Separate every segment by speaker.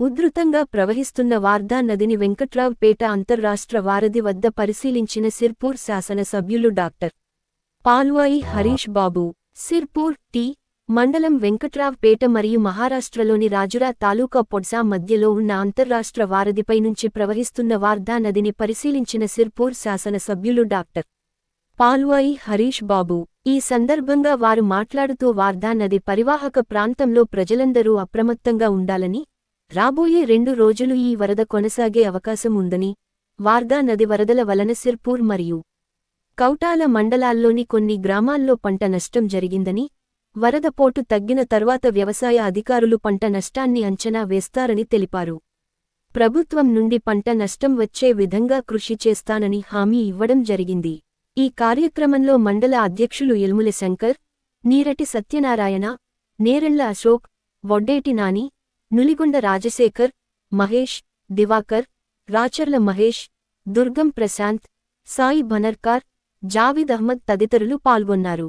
Speaker 1: ఉధృతంగా ప్రవహిస్తున్న వార్దా నదిని వెంకట్రావుపేట అంతర్రాష్ట్ర వారధి వద్ద పరిశీలించిన సిర్పూర్ శాసనసభ్యులు డాక్టర్ పాల్వాయి హరీష్ బాబు సిర్పూర్ టి. మండలం వెంకట్రావుపేట మరియు మహారాష్ట్రలోని రాజురా తాలూకా పొడ్సా మధ్యలో ఉన్న అంతర్రాష్ట్ర వారధిపై నుంచి ప్రవహిస్తున్న వార్దా నదిని పరిశీలించిన సిర్పూర్ శాసనసభ్యులు డాక్టర్ పాల్వాయి హరీష్ బాబు ఈ సందర్భంగా వారు మాట్లాడుతూ వార్దా నది పరివాహక ప్రాంతంలో ప్రజలందరూ అప్రమత్తంగా ఉండాలని రాబోయే రెండు రోజులు ఈ వరద కొనసాగే అవకాశం ఉందని వార్దా నది వరదల వలన సిర్పూర్ మరియు కౌటాల మండలాల్లోని కొన్ని గ్రామాల్లో పంట నష్టం జరిగిందని వరద పోటు తగ్గిన తర్వాత వ్యవసాయ అధికారులు పంట నష్టాన్ని అంచనా వేస్తారని తెలిపారు. ప్రభుత్వం నుండి పంట నష్టం వచ్చే విధంగా కృషి చేస్తానని హామీ ఇవ్వడం జరిగింది. ఈ కార్యక్రమంలో మండల అధ్యక్షులు ఎల్ముల శంకర్ నీరటి సత్యనారాయణ నేరెళ్ళ అశోక్ వొడ్డేటి నాని నులిగొండ రాజశేఖర్ మహేష్ దివాకర్ రాచర్ల మహేష్ దుర్గం ప్రశాంత్ సాయి బనర్కార్ జావీద్ అహ్మద్ తదితరులు పాల్గొన్నారు.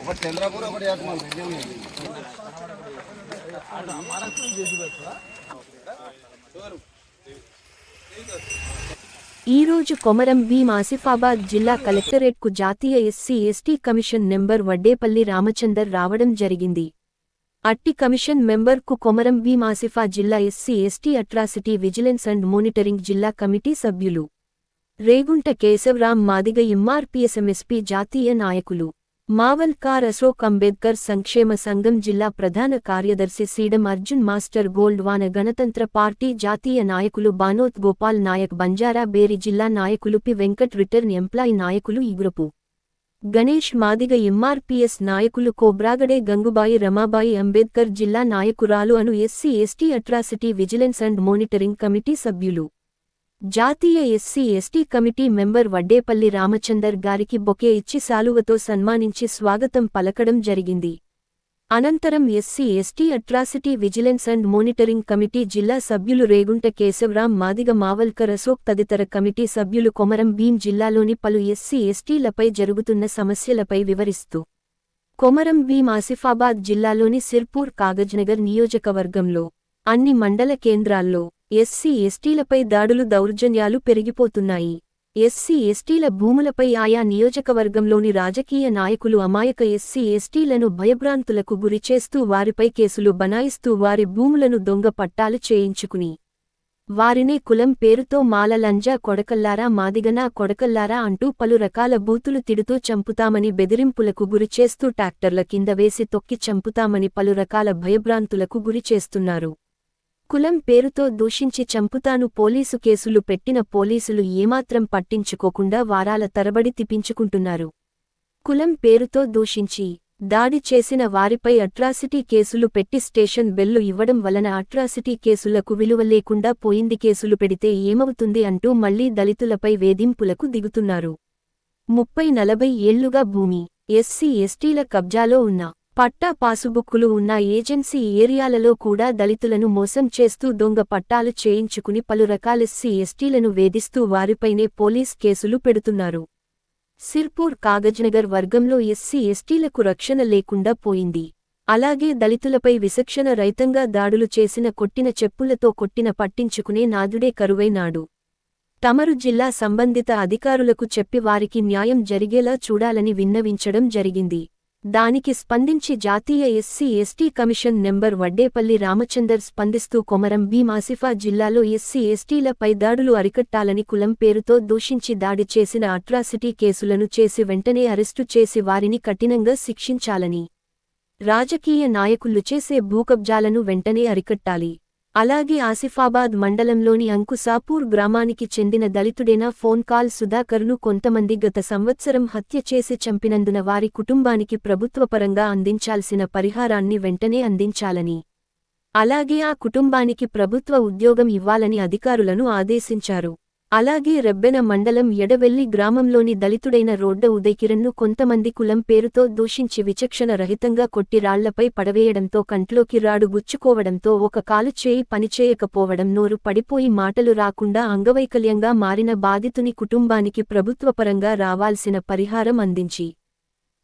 Speaker 2: ఒకటి చంద్రపూర్ ఒకటి యాత్మాల్
Speaker 1: ఈరోజు కొమరం భీం ఆసిఫాబాద్ జిల్లా కలెక్టరేట్కు జాతీయ SC ST commission member Vaddepalli Ramachander రావడం జరిగింది. అట్టి కమిషన్ మెంబర్కు కొమరం భీం ఆసిఫా జిల్లా SC ST atrocity vigilance and monitoring జిల్లా కమిటీ సభ్యులు. రేగుంట కేశవరాం మాదిగ ఎంఆర్పీఎస్ఎంఎస్పీ జాతీయ నాయకులు. మావల్కార్ అశోక్ అంబేద్కర్ సంక్షేమ సంఘం జిల్లా ప్రధాన కార్యదర్శి సీడం అర్జున్ మాస్టర్ గోల్డ్వాన గణతంత్ర పార్టీ జాతీయ నాయకులు బానోత్ గోపాల్ నాయక్ బంజారా బేరి జిల్లా నాయకులు పి వెంకట్ రిటర్న్ ఎంప్లాయ్ నాయకులు ఇగురపు. గణేష్ మాదిగ ఎంఆర్పీఎస్ నాయకులు కోబ్రాగడే గంగుబాయి రమాబాయి అంబేద్కర్ జిల్లా నాయకురాలు Anu SC ST atrocity vigilance and monitoring committee సభ్యులు. జాతీయ SC ST committee member Vaddepalli Ramachander గారికి బొకే ఇచ్చి సాలువతో సన్మానించి స్వాగతం పలకడం జరిగింది. అనంతరం SC ST atrocity vigilance and monitoring committee జిల్లా సభ్యులు రేగుంట కేశవరాం మాదిగ మావల్కర్ అశోక్ తదితర కమిటీ సభ్యులు కొమరం భీం జిల్లాలోని పలు ఎస్సీ ఎస్టీలపై జరుగుతున్న సమస్యలపై వివరిస్తూ కొమరం భీం ఆసిఫాబాద్ జిల్లాలోని సిర్పూర్ కాగజ్నగర్ నియోజకవర్గంలో అన్ని మండల కేంద్రాల్లో ఎస్సీ ఎస్టీలపై దాడులు దౌర్జన్యాలు పెరిగిపోతున్నాయి. ఎస్సీ ఎస్టీల భూములపై ఆయా నియోజకవర్గంలోని రాజకీయ నాయకులు అమాయక ఎస్సీ ఎస్టీలను భయభ్రాంతులకు గురిచేస్తూ వారిపై కేసులు బనాయిస్తూ వారి భూములను దొంగ పట్టాలు చేయించుకుని. వారినే కులం పేరుతో మాల లంజా కొడకల్లారా మాదిగనా కొడకల్లారా అంటూ పలు రకాల బూతులు తిడుతూ చంపుతామని బెదిరింపులకు గురిచేస్తూ ట్రాక్టర్ల కింద వేసి తొక్కి చంపుతామని పలు రకాల భయభ్రాంతులకు గురిచేస్తున్నారు కులం పేరుతో దూషించి చంపుతాను పోలీసు కేసులు పెట్టిన పోలీసులు ఏమాత్రం పట్టించుకోకుండా వారాల తరబడి తిప్పించుకుంటున్నారు. కులం పేరుతో దూషించి దాడి చేసిన వారిపై అట్రాసిటీ కేసులు పెట్టి స్టేషన్ బెల్లు ఇవ్వడం వలన అట్రాసిటీ కేసులకు విలువ లేకుండా పోయింది కేసులు పెడితే ఏమవుతుంది అంటూ మళ్ళీ దళితులపై వేధింపులకు దిగుతున్నారు. ముప్పై నలభై ఏళ్ళుగా భూమి ఎస్సీ ఎస్టీల కబ్జాలో ఉన్న పట్టా పాసుబుక్కులు ఉన్న ఏజెన్సీ ఏరియాలలో కూడా దళితులను మోసం చేస్తూ దొంగ పట్టాలు చేయించుకుని పలు రకాలెస్సీ ఎస్టీలను వేధిస్తూ వారిపైనే పోలీస్ కేసులు పెడుతున్నారు. సిర్పూర్ కాగజ్నగర్ వర్గంలో ఎస్సీ ఎస్టీలకు రక్షణ లేకుండా పోయింది. అలాగే దళితులపై విచక్షణ రైతంగా దాడులు చేసిన కొట్టిన చెప్పులతో కొట్టిన పట్టించుకునే నాదుడే కరువైనాడు తమరు జిల్లా సంబంధిత అధికారులకు చెప్పి వారికి న్యాయం జరిగేలా చూడాలని విన్నవించడం జరిగింది. దానికి స్పందించి జాతీయ SC ST commission member Vaddepalli Ramachander స్పందిస్తూ కొమరం భీం ఆసిఫా జిల్లాలో ఎస్సీ ఎస్టీలపై దాడులు అరికట్టాలని కులం పేరుతో దూషించి దాడి చేసిన అట్రాసిటీ కేసులను చేసి వెంటనే అరెస్టు చేసి వారిని కఠినంగా శిక్షించాలని రాజకీయ నాయకులు చేసే భూకబ్జాలను వెంటనే అరికట్టాలి. అలాగే ఆసిఫాబాద్ మండలంలోని అంకుసాపూర్ గ్రామానికి చెందిన దళితుడైన ఫోన్ కాల్ సుధాకర్ను కొంతమంది గత సంవత్సరం హత్య చేసి చంపినందున వారి కుటుంబానికి ప్రభుత్వపరంగా అందించాల్సిన పరిహారాన్ని వెంటనే అందించాలని అలాగే ఆ కుటుంబానికి ప్రభుత్వ ఉద్యోగం ఇవ్వాలని అధికారులను ఆదేశించారు. అలాగే రెబ్బెన మండలం ఎడవెల్లి గ్రామంలోని దళితుడైన రోడ్డ ఉదయకిరణ్ను కొంతమంది కులం పేరుతో దూషించి విచక్షణ రహితంగా కొట్టి రాళ్ళపై పడవేయడంతో కంట్లోకి రాడు గుచ్చుకోవడంతో ఒక కాలు చేయి పనిచేయకపోవడం నోరు పడిపోయి మాటలు రాకుండా అంగవైకల్యంగా మారిన బాధితుని కుటుంబానికి ప్రభుత్వపరంగా రావాల్సిన పరిహారం అందించి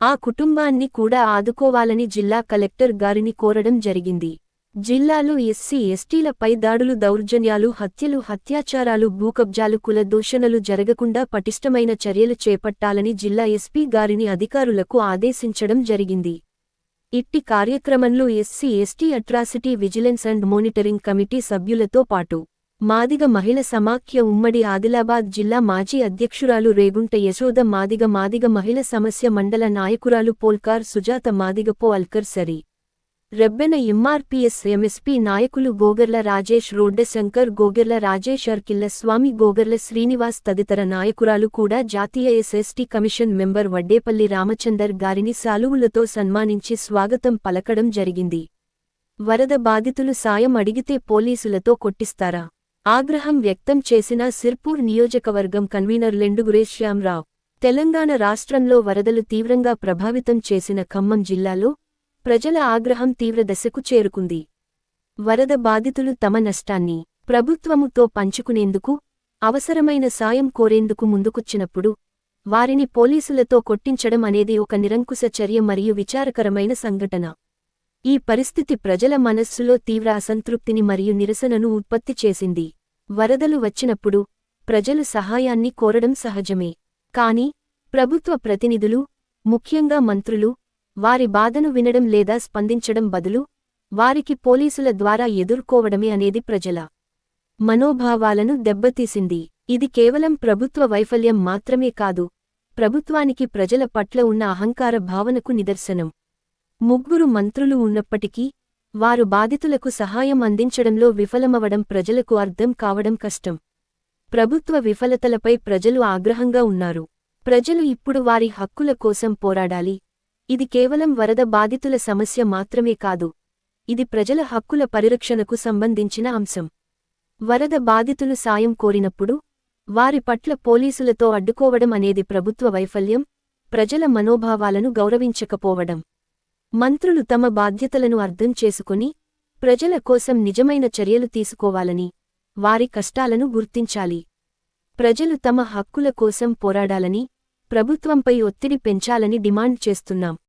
Speaker 1: ఆ కుటుంబాన్ని కూడా ఆదుకోవాలని జిల్లా కలెక్టర్ గారిని కోరడం జరిగింది. జిల్లాలో ఎస్సీ ఎస్టీలపై దాడులు దౌర్జన్యాలు హత్యలు హత్యాచారాలు భూకబ్జాలు కుల దూషణలు జరగకుండా పటిష్టమైన చర్యలు చేపట్టాలని జిల్లా ఎస్పీ గారిని అధికారులకు ఆదేశించడం జరిగింది. ఇట్టి కార్యక్రమంలో SC ST atrocity vigilance and monitoring committee సభ్యులతో పాటు మాదిగ మహిళ సమాఖ్య ఉమ్మడి ఆదిలాబాద్ జిల్లా మాజీ అధ్యక్షురాలు రేగుంట యశోద మాదిగ మాదిగ మహిళ సమస్య మండల నాయకురాలు పోల్కార్ సుజాత మాదిగపో అల్కర్ సరి రెబ్బెన ఎంఆర్పీఎస్ ఎంఎస్పీ నాయకులు గోగర్ల రాజేష్ రోడ్డశంకర్ గోగర్ల గోగెర్ల రాజేష్ అర్కిల్ల స్వామి గోగర్ల శ్రీనివాస్ తదితర నాయకురాలు కూడా జాతీయ SC ST commission member Vaddepalli Ramachander గారిని సాలువులతో సన్మానించి స్వాగతం పలకడం జరిగింది. వరద బాధితులు సాయం అడిగితే పోలీసులతో కొట్టిస్తారా? ఆగ్రహం వ్యక్తం చేసిన సిర్పూర్ నియోజకవర్గం కన్వీనర్ లెండుగురేశ్యామ్రావు తెలంగాణ రాష్ట్రంలో వరదలు తీవ్రంగా ప్రభావితం చేసిన ఖమ్మం జిల్లాలో ప్రజల ఆగ్రహం తీవ్ర దశకు చేరుకుంది. వరద బాధితులు తమ నష్టాన్ని ప్రభుత్వముతో పంచుకునేందుకు అవసరమైన సాయం కోరేందుకు ముందుకొచ్చినప్పుడు వారిని పోలీసులతో కొట్టించడం అనేది ఒక నిరంకుశ చర్య మరియు విచారకరమైన సంఘటన. ఈ పరిస్థితి ప్రజల మనస్సులో తీవ్ర అసంతృప్తిని మరియు నిరసనను ఉత్పత్తి చేసింది. వరదలు వచ్చినప్పుడు ప్రజలు సహాయాన్ని కోరడం సహజమే. కాని ప్రభుత్వ ప్రతినిధులు ముఖ్యంగా మంత్రులు వారి బాధను వినడం లేదా స్పందించడం బదులు వారికి పోలీసుల ద్వారా ఎదుర్కోవడమే అనేది ప్రజల మనోభావాలను దెబ్బతీసింది. ఇది కేవలం ప్రభుత్వ వైఫల్యం మాత్రమే కాదు ప్రభుత్వానికి ప్రజల పట్ల ఉన్న అహంకార భావనకు నిదర్శనం. ముగ్గురు మంత్రులు ఉన్నప్పటికీ వారు బాధితులకు సహాయం అందించడంలో విఫలమవడం ప్రజలకు అర్థం కావడం కష్టం. ప్రభుత్వ విఫలతలపై ప్రజలు ఆగ్రహంగా ఉన్నారు. ప్రజలు ఇప్పుడు వారి హక్కుల కోసం పోరాడాలి ఇది కేవలం వరద బాధితుల సమస్య మాత్రమే కాదు ఇది ప్రజల హక్కుల పరిరక్షణకు సంబంధించిన అంశం. వరద బాధితులు సాయం కోరినప్పుడు వారి పట్ల పోలీసులతో అడ్డుకోవడం అనేది ప్రభుత్వ వైఫల్యం ప్రజల మనోభావాలను గౌరవించకపోవడం. మంత్రులు తమ బాధ్యతలను అర్థం చేసుకుని ప్రజల కోసం నిజమైన చర్యలు తీసుకోవాలని వారి కష్టాలను గుర్తించాలి. ప్రజలు తమ హక్కుల కోసం పోరాడాలని ప్రభుత్వంపై ఒత్తిడి పెంచాలని డిమాండ్ చేస్తున్నాం.